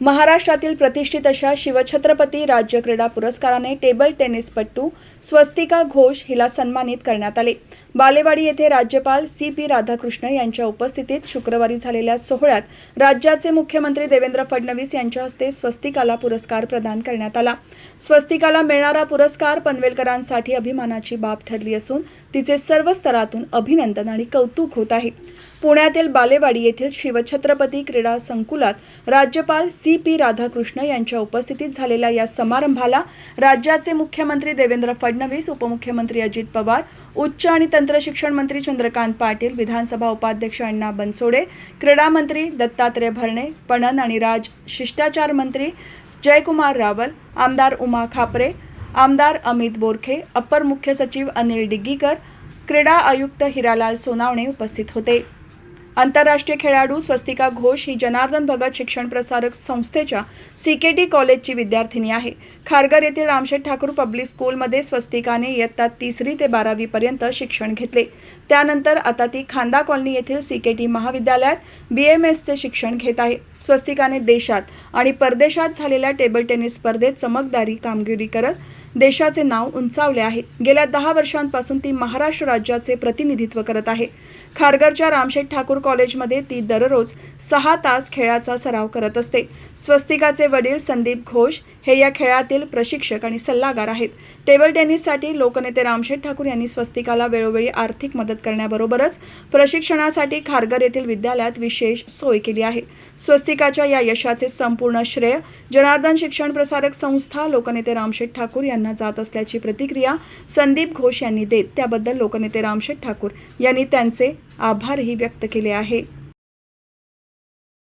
महाराष्ट्रातील प्रतिष्ठित अशा शिवछत्रपती राज्य क्रीडा पुरस्काराने टेबल टेनिसपटू स्वस्तिका घोष हिला सन्मानित करण्यात आले. बालेवाडी येथे राज्यपाल सी पी राधाकृष्ण यांच्या उपस्थितीत शुक्रवारी झालेल्या सोहळ्यात राज्याचे मुख्यमंत्री देवेंद्र फडणवीस यांच्या हस्ते स्वस्तिकाला पुरस्कार प्रदान करण्यात आला. स्वस्तिकाला मिळणारा पुरस्कार पनवेलकरांसाठी अभिमानाची बाब ठरली असून तिचे सर्व स्तरातून अभिनंदन आणि कौतुक होत आहे. पुण्यातील बालेवाडी येथील शिवछत्रपती क्रीडा संकुलात राज्यपाल सी पी राधाकृष्ण यांच्या उपस्थितीत झालेल्या या समारंभाला राज्याचे मुख्यमंत्री देवेंद्र फडणवीस उपमुख्यमंत्री अजित पवार उच्च आणि तंत्रशिक्षण मंत्री चंद्रकांत पाटील विधानसभा उपाध्यक्ष अण्णा बनसोडे क्रीडा मंत्री दत्तात्रय भरणे पणन आणि राज शिष्टाचार मंत्री जयकुमार रावल आमदार उमा खापरे आमदार अमित बोरखे अप्पर मुख्य सचिव अनिल डिग्गीकर क्रीडा आयुक्त हिरालाल सोनावणे उपस्थित होते. आंतरराष्ट्रीय खेळाडू स्वस्तिका घोष ही जनार्दन भगत शिक्षण प्रसारक संस्थेच्या सी के टी कॉलेजची विद्यार्थिनी आहे. खारघर येथील रामशेठ ठाकूर पब्लिक स्कूलमध्ये स्वस्तिकाने इयत्ता तिसरी ते बारावीपर्यंत शिक्षण घेतले. त्यानंतर आता ती खांदा कॉलनी येथील सी के टी महाविद्यालयात बी एम एसचे शिक्षण घेत आहे. स्वस्तिकाने देशात आणि परदेशात झालेल्या टेबल टेनिस स्पर्धेत चमकदारी कामगिरी करत देशाचे नाव उंचावले आहे. गेल्या दहा वर्षांपासून ती महाराष्ट्र राज्याचे प्रतिनिधित्व करत आहे. खारघरच्या रामशेठ ठाकूर कॉलेजमध्ये ती दररोज सहा तास खेळाचा सराव करत असते. स्वस्तिकाचे वडील संदीप घोष हे या खेळातील प्रशिक्षक आणि सल्लागार आहेत. टेबल टेनिससाठी लोकनेते रामशेठ ठाकूर यांनी स्वस्तिकाला वेळोवेळी आर्थिक मदत करण्याबरोबरच प्रशिक्षणासाठी खारघर येथील विद्यालयात विशेष सोय केली आहे. स्वस्तिकाच्या या यशाचे संपूर्ण श्रेय जनार्दन शिक्षण प्रसारक संस्था लोकनेते रामशेठ ठाकूर यांना जात असल्याची प्रतिक्रिया संदीप घोष यांनी देत. त्याबद्दल लोकनेते रामशेठ ठाकूर यांनी त्यांचे आभारही व्यक्त केले आहे.